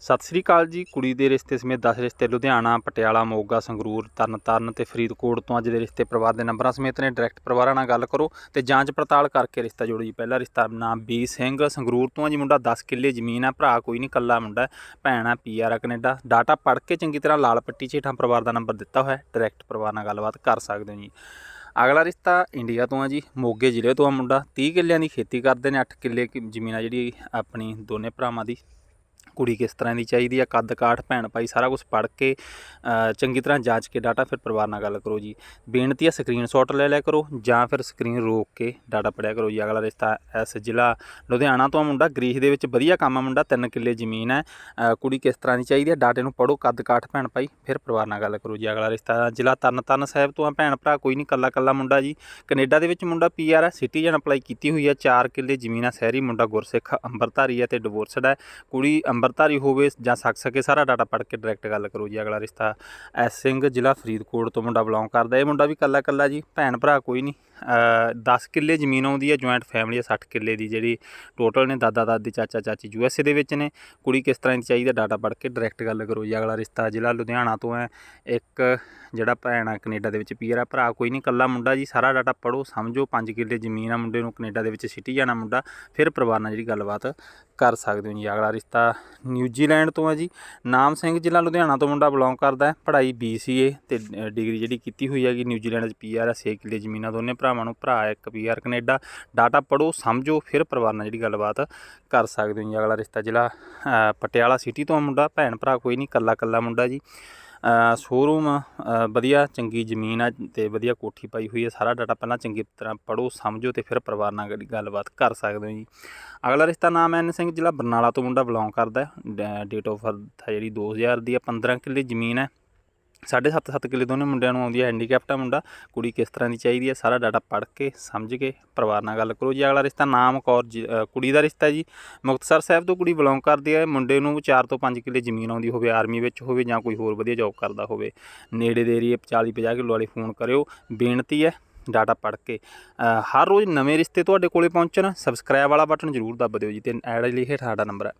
ਸਤਿ ਸ੍ਰੀ ਅਕਾਲ ਜੀ। ਕੁੜੀ ਦੇ ਰਿਸ਼ਤੇ ਸਮੇਤ 10 ਰਿਸ਼ਤੇ ਲੁਧਿਆਣਾ ਪਟਿਆਲਾ ਮੋਗਾ ਸੰਗਰੂਰ ਤਰਨਤਾਰਨ ਤੇ ਫਰੀਦਕੋਟ ਤੋਂ ਅੱਜ ਦੇ ਰਿਸ਼ਤੇ ਪਰਿਵਾਰ ਦੇ ਨੰਬਰਾਂ ਸਮੇਤ ਨੇ। ਡਾਇਰੈਕਟ ਪਰਿਵਾਰਾਂ ਨਾਲ ਗੱਲ ਕਰੋ ਤੇ ਜਾਂਚ ਪੜਤਾਲ ਕਰਕੇ ਰਿਸ਼ਤਾ ਜੋੜੋ ਜੀ। ਪਹਿਲਾ ਰਿਸ਼ਤਾ ਨਾਮ ਬੀ ਸਿੰਘ। ਸੰਗਰੂਰ ਤੋਂ ਆ ਜੀ ਮੁੰਡਾ 10 ਕਿੱਲੇ ਜ਼ਮੀਨ ਆ। ਭਰਾ ਕੋਈ ਨਹੀਂ ਕੱਲਾ ਮੁੰਡਾ ਹੈ, ਭੈਣ ਆ ਪੀਆਰ ਆ ਕੈਨੇਡਾ। ਡਾਟਾ ਪੜ੍ਹ ਕੇ ਚੰਗੀ ਤਰ੍ਹਾਂ ਲਾਲ ਪੱਟੀ 'ਚ ਹੇਠਾਂ ਪਰਿਵਾਰ ਦਾ ਨੰਬਰ ਦਿੱਤਾ ਹੋਇਆ ਹੈ। ਡਾਇਰੈਕਟ ਪਰਿਵਾਰ ਨਾਲ ਗੱਲਬਾਤ ਕਰ ਸਕਦੇ ਹੋ ਜੀ। ਅਗਲਾ ਰਿਸ਼ਤਾ ਇੰਡੀਆ ਤੋਂ ਆ ਜੀ। ਮੋਗੇ ਜ਼ਿਲ੍ਹੇ ਤੋਂ ਆ ਮੁੰਡਾ। 30 ਕਿੱਲਿਆਂ ਦੀ ਖੇਤੀ ਕਰਦੇ ਨੇ। 8 ਕਿੱਲੇ ਜ਼ਮੀਨ ਆ ਜਿਹੜੀ ਆਪਣੀ ਦੋਨੇ ਭਰਾਵਾਂ ਦੀ। ਕੁੜੀ ਕਿਸ ਤਰ੍ਹਾਂ ਦੀ ਚਾਹੀਦੀ ਆ, ਕੱਦ ਕਾਠ, ਭੈਣ ਭਾਈ ਸਾਰਾ ਕੁਝ ਪੜ੍ਹ ਕੇ ਚੰਗੀ ਤਰ੍ਹਾਂ ਜਾਂਚ ਕੇ ਡਾਟਾ ਫਿਰ ਪਰਿਵਾਰ ਨਾਲ ਗੱਲ ਕਰੋ ਜੀ। ਬੇਨਤੀ ਆ ਸਕਰੀਨਸ਼ਾਟ ਲੈ ਲਿਆ ਕਰੋ ਜਾਂ ਫਿਰ ਸਕਰੀਨ ਰੋਕ ਕੇ ਡਾਟਾ ਪੜਿਆ ਕਰੋ ਜੀ। ਅਗਲਾ ਰਿਸ਼ਤਾ ਐਸ ਜ਼ਿਲ੍ਹਾ ਲੁਧਿਆਣਾ ਤੋਂ ਆ ਮੁੰਡਾ, ਗ੍ਰੀਸ ਦੇ ਵਿੱਚ ਵਧੀਆ ਕੰਮ ਆ ਮੁੰਡਾ 3 ਕਿੱਲੇ ਜ਼ਮੀਨ ਹੈ। ਕੁੜੀ ਕਿਸ ਤਰ੍ਹਾਂ ਦੀ ਚਾਹੀਦੀ ਹੈ ਡਾਟੇ ਨੂੰ ਪੜੋ ਕੱਦ ਕਾਠ, ਭੈਣ ਭਾਈ, ਫਿਰ ਪਰਿਵਾਰ ਨਾਲ ਗੱਲ ਕਰੋ ਜੀ। ਅਗਲਾ ਰਿਸ਼ਤਾ ਜ਼ਿਲ੍ਹਾ ਤਰਨਤਾਰਨ ਸਾਹਿਬ ਤੋਂ ਆ ਭੈਣ ਭਰਾ, ਕੋਈ ਨਹੀਂ ਕੱਲਾ ਕੱਲਾ ਮੁੰਡਾ ਜੀ। ਕੈਨੇਡਾ ਦੇ ਵਿੱਚ ਮੁੰਡਾ ਪੀਆਰ ਹੈ, ਸਿਟੀਜ਼ਨ ਅਪਲਾਈ ਕੀਤੀ ਹੋਈ ਹੈ 4 ਕਿੱਲੇ ਜ਼ਮੀਨ ਆ, ਸ਼ਹਿਰੀ ਮੁੰਡਾ ਗੁਰਸਿੱਖ ਅੰਬਰਧਾਰੀ ਹੈ ਤੇ ਡਿਵੋਰਸਡ ਹੈ। ਕੁੜੀ ਅੰਬਰ ਅੰਬਰਧਾਰੀ ਹੋਵੇ ਜਾਂ ਸਕ ਸਕੇ, ਸਾਰਾ ਡਾਟਾ ਪੜ੍ਹ ਕੇ ਡਾਇਰੈਕਟ ਗੱਲ ਕਰੋ ਜੀ, ਅਗਲਾ ਰਿਸ਼ਤਾ ਐਸ ਸਿੰਘ ਜ਼ਿਲ੍ਹਾ ਫਰੀਦਕੋਟ ਤੋਂ ਮੁੰਡਾ ਬਿਲੋਂਗ ਕਰਦਾ। ਇਹ ਮੁੰਡਾ ਵੀ ਕੱਲਾ ਕੱਲਾ ਜੀ, ਭੈਣ ਭਰਾ ਕੋਈ ਨਹੀਂ। 10 ਕਿੱਲੇ ਜ਼ਮੀਨ ਆਉਂਦੀ ਹੈ ਜੁਆਇੰਟ ਫੈਮਿਲੀ ਹੈ 60 ਕਿੱਲੇ ਦੀ, ਜਿਹੜੀ ਟੋਟਲ ਨੇ ਦਾਦਾ, ਦਾਦੀ, ਚਾਚਾ, ਚਾਚੀ ਯੂ ਐਸ ਏ ਦੇ ਵਿੱਚ ਨੇ। ਕੁੜੀ ਕਿਸ ਤਰ੍ਹਾਂ ਦੀ ਚਾਹੀਦੀ ਡਾਟਾ ਪੜ੍ਹ ਕੇ ਡਾਇਰੈਕਟ ਗੱਲ ਕਰੋ ਜੀ, ਅਗਲਾ ਰਿਸ਼ਤਾ ਜ਼ਿਲ੍ਹਾ ਲੁਧਿਆਣਾ ਤੋਂ ਹੈ। ਇੱਕ ਜਿਹੜਾ ਭੈਣ ਆ ਕੈਨੇਡਾ ਦੇ ਵਿੱਚ ਪੀਰ ਆ ਭਰਾ ਕੋਈ ਨਹੀਂ ਕੱਲਾ ਮੁੰਡਾ ਜੀ, ਸਾਰਾ ਡਾਟਾ ਪੜੋ ਸਮਝੋ 5 ਕਿੱਲੇ ਜ਼ਮੀਨ ਆ ਮੁੰਡੇ ਨੂੰ, ਕੈਨੇਡਾ ਦੇ ਵਿੱਚ ਸਿਟੀ ਜਾਣਾ ਮੁੰਡਾ, ਫਿਰ ਪਰਿਵਾਰ ਨਾਲ ਜਿਹੜੀ ਗੱਲਬਾਤ ਕਰ ਸਕਦੇ ਹੋ ਜੀ। ਅਗਲਾ ਰਿਸ਼ਤਾ ਨਿਊਜ਼ੀਲੈਂਡ ਤੋਂ ਆ ਜੀ। ਨਾਮ ਸਿੰਘ ਜ਼ਿਲ੍ਹਾ ਲੁਧਿਆਣਾ ਤੋਂ ਮੁੰਡਾ ਬਿਲੋਂਗ ਕਰਦਾ ਹੈ, ਪੜ੍ਹਾਈ BCA ਤੇ ਡਿਗਰੀ ਜਿਹੜੀ ਕੀਤੀ ਹੋਈ ਹੈਗੀ ਨਿਊਜ਼ੀਲੈਂਡ 'ਚ ਪੀਆਰ ਆ 6 ਕਿੱਲੇ ਜ਼ਮੀਨਾਂ ਦੋਨੇ ਭਰਾਵਾਂ ਨੂੰ, ਭਰਾ ਹੈ ਇੱਕ ਪੀਆਰ ਕੈਨੇਡਾ। ਡਾਟਾ ਪੜੋ ਸਮਝੋ, ਫਿਰ ਪਰਿਵਾਰ ਨਾਲ ਜਿਹੜੀ ਗੱਲਬਾਤ ਕਰ ਸਕਦੇ ਹੋ ਜੀ। ਅਗਲਾ ਰਿਸ਼ਤਾ ਜ਼ਿਲ੍ਹਾ ਪਟਿਆਲਾ ਸਿਟੀ ਤੋਂ ਆ ਮੁੰਡਾ, ਭੈਣ ਭਰਾ ਕੋਈ ਨਹੀਂ ਕੱਲਾ ਕੱਲਾ ਮੁੰਡਾ ਜੀ। ਸ਼ੋਰੂਮ ਵਧੀਆ ਚੰਗੀ ਜ਼ਮੀਨ ਆ ਤੇ ਵਧੀਆ ਕੋਠੀ ਪਾਈ ਹੋਈ ਹੈ ਸਾਰਾ ਡਾਟਾ ਪਹਿਲਾਂ ਚੰਗੀ ਤਰ੍ਹਾਂ ਪੜੋ ਸਮਝੋ ਤੇ ਫਿਰ ਪਰਿਵਾਰ ਨਾਲ ਗੱਡੀ- ਗੱਲਬਾਤ ਕਰ ਸਕਦੇ ਹੋ ਜੀ। ਅਗਲਾ ਰਿਸ਼ਤਾ ਨਾਮ ਐਨ ਸਿੰਘ ਜ਼ਿਲ੍ਹਾ ਬਰਨਾਲਾ ਤੋਂ ਮੁੰਡਾ ਬਿਲੋਂਗ ਕਰਦਾ ਡੇਟ ਆਫ ਬਰਥ ਹੈ ਜਿਹੜੀ 2000 ਦੀ ਹੈ 15 ਕਿੱਲੇ ਜ਼ਮੀਨ ਹੈ। ਸਾਢੇ ਸੱਤ ਸੱਤ ਕਿੱਲੇ ਦੋਨੇ ਮੁੰਡਿਆਂ ਨੂੰ ਆਉਂਦੀ ਹੈ ਹੈਂਡੀਕੈਪਟ ਆ ਮੁੰਡਾ, ਕੁੜੀ ਕਿਸ ਤਰ੍ਹਾਂ ਦੀ ਚਾਹੀਦੀ ਹੈ ਸਾਰਾ ਡਾਟਾ ਪੜ੍ਹ ਕੇ, ਸਮਝ ਕੇ, ਪਰਿਵਾਰ ਨਾਲ ਗੱਲ ਕਰੋ। ਜੀ, ਅਗਲਾ ਰਿਸ਼ਤਾ ਨਾਮ ਕੌਰ ਜੀ- ਕੁੜੀ ਦਾ ਰਿਸ਼ਤਾ ਜੀ। ਮੁਕਤਸਰ ਸਾਹਿਬ ਤੋਂ ਕੁੜੀ ਬਿਲੋਂਗ ਕਰਦੀ ਹੈ ਮੁੰਡੇ ਨੂੰ 4 ਤੋਂ 5 ਕਿੱਲੇ ਜ਼ਮੀਨ ਆਉਂਦੀ ਹੋਵੇ ਆਰਮੀ ਵਿੱਚ ਹੋਵੇ ਜਾਂ ਕੋਈ ਹੋਰ ਵਧੀਆ ਜੌਬ ਕਰਦਾ ਹੋਵੇ। ਨੇੜੇ ਦੇ ਏਰੀਏ 40 50 ਕਿਲੋ ਵਾਲੀ ਫੋਨ ਕਰਿਓ। ਬੇਨਤੀ ਹੈ ਡਾਟਾ ਪੜ੍ਹ ਕੇ ਹਰ ਰੋਜ਼ ਨਵੇਂ ਰਿਸ਼ਤੇ ਤੁਹਾਡੇ ਕੋਲੇ ਪਹੁੰਚਣ। ਸਬਸਕ੍ਰਾਈਬ ਵਾਲਾ ਬਟਨ ਜ਼ਰੂਰ ਦੱਬ ਦਿਓ ਜੀ ਤੇ ਐਡ ਲਈ ਹੇਠ ਸਾਡਾ ਨੰਬਰ ਹੈ।